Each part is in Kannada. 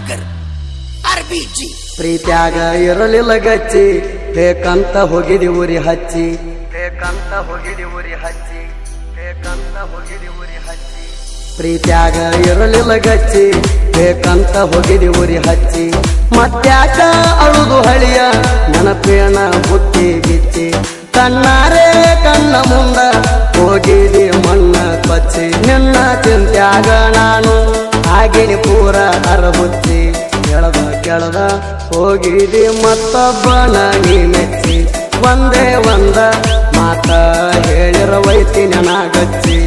ಸಾಗರ್ ಅರ್ಬಿಜಿ ಪ್ರೀತ್ಯಾಗ ಇರಲಿಲ್ಲ ಗಚ್ಚಿ ಬೇಕಂತ ಹೋಗಿದಿ ಉರಿ ಹಚ್ಚಿ. ಬೇಕಂತ ಹೋಗಿದಿ ಉರಿ ಹಚ್ಚಿ ಬೇಕಂತ ಹೋಗಿದಿ ಉರಿ ಹಚ್ಚಿ. ಪ್ರೀತ್ಯಾಗ ಇರಲಿಲ್ಲ ಗಚ್ಚಿ ಬೇಕಂತ ಹೋಗಿದಿ ಉರಿ ಹಚ್ಚಿ. ಮತ್ತ್ಯಾಕ ಅಳುದು ಹಳಿಯ ನೆನಪೇನ ಬುತ್ತಿ ಬಿಚ್ಚಿ. ಕಣ್ಣಾರೆ ಕಣ್ಣ ಮುಂದ ಹೋಗಿದಿ ಮಣ್ಣ ಕೊಚ್ಚಿ. ನಿನ್ನ ಚಿಂತ್ಯಾಗ ನಾನು ಆಗಿನಿ ಪೂರ ಅರಬುಚ್ಚಿ ಕೆಳದ ಹೋಗಿದೆ ಮತ್ತೊಬ್ಬನ ನೀ ಮೆಚ್ಚಿ ಒಂದೇ ಒಂದ ಮಾತ ಹೇಳಿರವೈತಿ ನನಗಚ್ಚಿ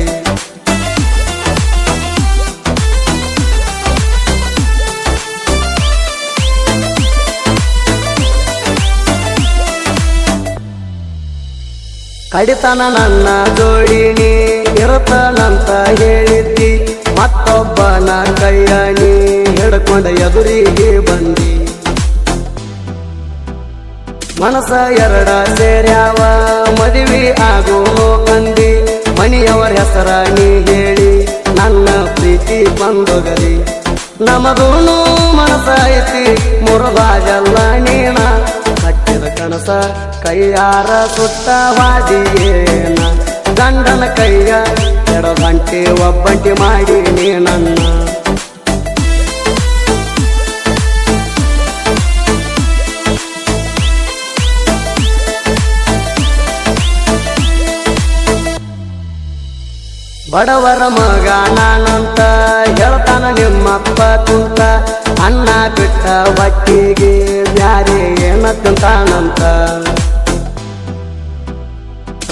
ಕಡಿತನ ನನ್ನ ಜೋಡಿನಿ ಇರತನಂತ ಹೇಳಿದ್ದಿ ಮತ್ತೊಬ್ಬನ ಕೈಯ ಹಿಡ್ಕೊಂಡ ಎದುರಿಗೆ ಬಂದಿ. ಮನಸ ಎರಡ ಸೇರ್ಯಾವ, ಮದುವೆ ಆಗೋ ಕಂದಿ. ಮನೆಯವರ ಹೆಸರ ನೀ ಹೇಳಿ, ನನ್ನ ಪ್ರೀತಿ ಬಂದೊಗಲಿ ನಮದೂನು ಮನಸ ಐತಿ ಮುರಬಾಗಲ್ಲ ನೀನ. ಕಟ್ಟಿದ ಕನಸ ಕೈಯಾರ ಸುತ್ತ ವಾದಿಯೇನ. ಗಂಡನ ಕೈಯ ಎಡಗಂಟೆ ಒಬ್ಬಂಟಿ ಮಾಡಿ ನೀ ನನ್ನ ಬಡವರ ಮಗ ನಾನಂತ ಹೇಳ್ತಾನ ನಿಮ್ಮಪ್ಪ ಕುಂತ, ಅನ್ನ ಬಿಟ್ಟ ಬಟ್ಟಿಗೆ ಬ್ಯಾರೆ ಏನ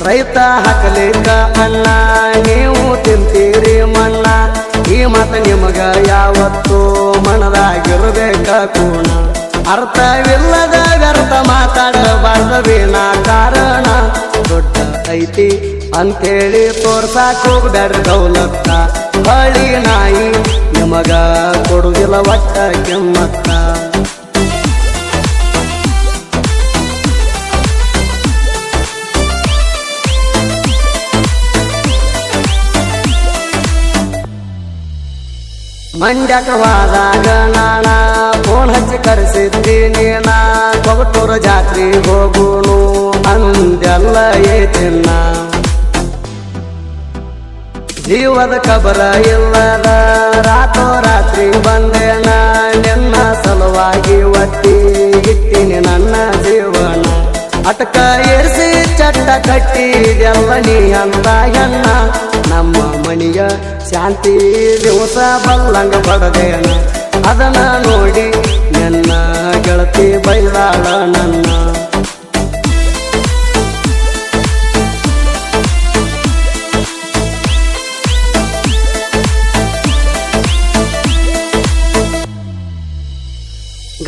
ರೈತ ಹಾಕಲಿಕ್ಕ ಅನ್ನ, ನೀವು ತಿಂತೀರಿ ಮಣ್ಣ. ಈ ಮತ ನಿಮಗ ಯಾವತ್ತು ಮನದಾಗಿರ್ಬೇಕ ಕೂಣ ಅರ್ಥವಿಲ್ಲದ ವ್ಯರ್ಥ ಮಾತಾಡಬಾರ್ದ ವೀಣ ಕಾರಣ. ದೊಡ್ಡ ಐತಿ ಅಂತೇಳಿ ತೋರ್ಸಾಕ್ ಹೋಗ್ಬ್ಯಾಡ್ರಿ ದೌಲತ್ತ. ಹಳಿ ನಾಯಿ ನಿಮಗ ಕೊಡುವುದಿಲ್ಲ ಒಟ್ಟ ಕೆಮ್ಮತ್ತ. ಮಂಡ್ಯಕ ಹೋದಾಗ ನಾಣ ಫೋನ್ ಹಚ್ಚಿ ಕರೆಸಿದ್ದೀನಿ, ನಾ ಕೊಗಟೂರು ಜಾತ್ರೆ ಹೋಗುನು ಅಂದೆಲ್ಲ ಏ ಚಿನ್ನ ಜೀವದ ಕಬರ ಇಲ್ಲದ ರಾತೋ ರಾತ್ರಿ ಬಂದೇನ ನಿನ್ನ ಸಲುವಾಗಿ ಒತ್ತಿ ಇಟ್ಟಿನಿ ನನ್ನ ಜೀವನ. ಅಟಕ ಏರಿಸಿ ಚಟ್ಟ ಕಟ್ಟಿ ನೀ ಅಂದ ಎನ್ನ ನಮ್ಮ ಮನೆಯ ಶಾಂತಿ ದಿವಸ ಬಲ್ಲಂಗ ಪಡದೆ ಅದನ್ನ ನೋಡಿ ನನ್ನ ಗೆಳತಿ ಬೈಲಾಳ ನನ್ನ.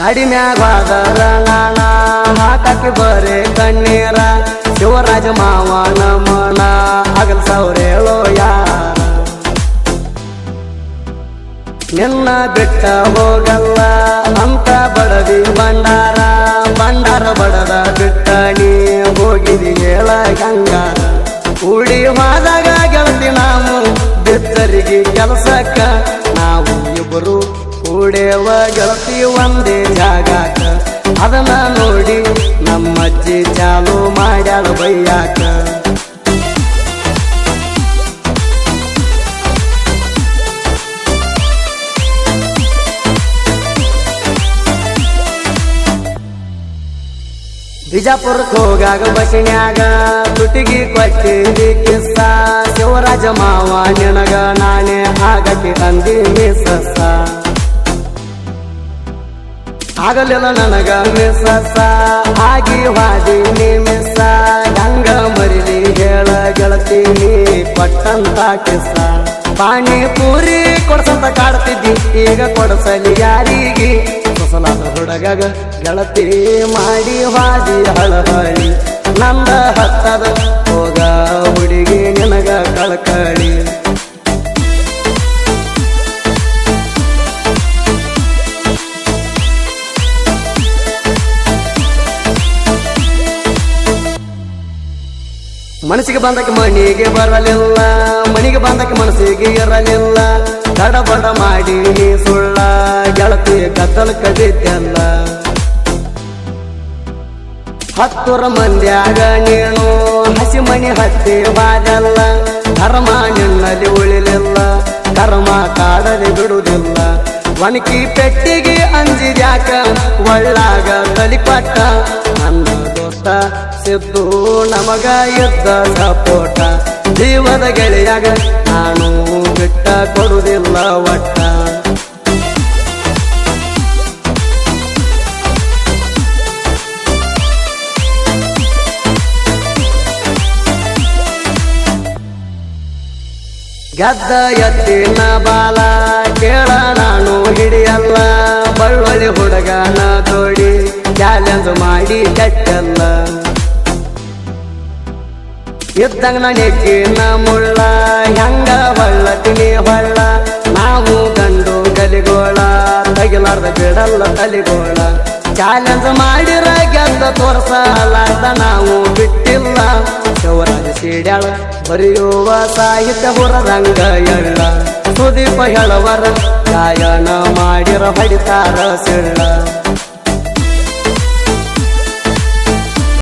ಗಾಡಿ ಮ್ಯಾಗ ಮಾತಾಕಿ ಬರೇ ಕಣ್ಣೀರ. ಶಿವರಾಜ ಮಾವ ನಮನ ಹಗಲ್ ಸೌರೇಳೋ ಯಾರ? ನಿನ್ನ ಬಿಟ್ಟ ಹೋಗಲ್ಲ, ಅಂತ ಬಡದಿ ಬಂಡಾರ ಬಂಡಾರ ಬಡದ ಬಿಟ್ಟ ನೀ ಹೋಗಿದಿ ಹೇಳ ಗಂಗಾರ. ಕೂಡಿ ಹೋದಾಗ ಗೆಲ್ತಿ ನಾವು ಬಿತ್ತರಿಗೆ ಕೆಲಸಕ್ಕ ಕೂಡೇವ ಗೆಳತಿ ಒಂದೇ ಜಾಗಾಕ ಅದನ್ನ ನೋಡಿ ನಮ್ಮಜ್ಜಿ ಚಾಲು ಮಾಡ್ಯಾಳ ಬೈಯಾಕ. ಬಿಜಾಪುರಕ್ಕೆ ಹೋಗಾಗ ಬಸನ್ಯಾಗ ತುಟಿಗಿ ಕೊಟ್ಟಿದಿ ಕಿಸ್ಸ. ಶಿವರಾಜ ಮಾವ, ನಿನಗ ನಾನೇ ಆಗಕ್ಕೆ ಅಂದಿ ಮಿಸಸ ಆಗಲಿಲ್ಲ ನನಗ. ಮಿಸಸ ಆಗಿ ವಾದಿ ನೀ ನಂಗ ಮರಿಲಿ ಹೇಳ ಗೆಳತಿ ಪಟ್ಟಂತ ಕಿಸ. ಕಿಸ್ಸ ಪಾನಿಪುರಿ ಕೊಡ್ಸಂತ ಕಾಡ್ತಿದ್ದಿ, ಈಗ ಕೊಡಸಲಿ ಯಾರಿಗೆ? ಹೊಸಲಾದ ಹುಡುಗಗ ಗೆಳತಿ ಮಾಡಿ ವಾದಿ ಹಳಹಳಿ. ನಂದ ಹತ್ತದ ಹೋಗ ಹುಡುಗಿ ನಿನಗ ಕಳಕಳಿ. ಮನಸ್ಸಿಗೆ ಬಂದಕ್ಕೆ ಮನೆಗೆ ಬರಲಿಲ್ಲ ಮನೆಗೆ ಬಂದಕ್ಕೆ ಮನಸ್ಸಿಗೆ ಇರಲಿಲ್ಲ. ತಡಬಡ ಮಾಡಿ ಸುಳ್ಳ, ಗೆಳತಿ ಕತ್ತಲು ಕದಿದ್ದಲ್ಲ. ಹತ್ತುರ ಮಂದ್ಯಾಗ ನೀನು ಹಸಿ ಮನೆ ಹತ್ತಿ ಬಾದಲ್ಲ. ಧರ್ಮ ನಿನ್ನಲ್ಲಿ ಉಳಿಲಿಲ್ಲ, ಧರ್ಮ ಕಾಡದೆ ಬಿಡುವುದಿಲ್ಲ. ಒಣಕಿ ಪೆಟ್ಟಿಗೆ ಅಂಜಿದ್ಯಾಕ? ಒಳ್ಳಾಗ ತಲಿಪಟ್ಟ ನನ್ನ ದೋಸ್ತ ಸಿದ್ದು ನಮಗ ಇದ್ದ ಸಪೋಟ ಜೀವದ ಗೆಳೆಯಾಗ ನಾನು ಬಿಟ್ಟ ಕೊಡುವುದಿಲ್ಲ ಒಟ್ಟ. ಗದ್ದ ಎತ್ತಿನ ಬಾಲ. ಕೇಳ, ನಾನು ಹಿಡಿಯಲ್ಲ ಬಳ್ಳೊಳ್ಳಿ ಹುಡುಗನ ತೋಡಿ ಚಾಲೆಂಜ್ ಮಾಡಿ ಕೆಟ್ಟಲ್ಲ. ಇದ್ದಂಗ ನನಗೆ ಮುಳ್ಳ, ಹೆಂಗ ಬಳ್ಳತಿನಿ ಬಳ್ಳ ನಾವು ಗಂಡು ಗಲಿಗೋಳ, ತಗಿಲಾರ್ದ ಬಿಡಲ್ಲ ತಲಿಗೋಳ. ಚಾಲೆಂಜ್ ಮಾಡಿರ ಗೆದ್ದ ತೋರ್ಸಲಾರ್ದ ನಾವು ಬಿಟ್ಟಿಲ್ಲ. ಶಿವರಾಜ ಸೀಡ್ಯಾಳ, ಬರೆಯುವ ಸಾಹಿತ್ಯ ಹೊರದಂಗ ಎಳ್ಳ ಸುದೀಪ ಹೇಳವರ ಗಾಯನ ಮಾಡಿರ ಹೊಡಿತಾರ ಸಿಳ್ಳ.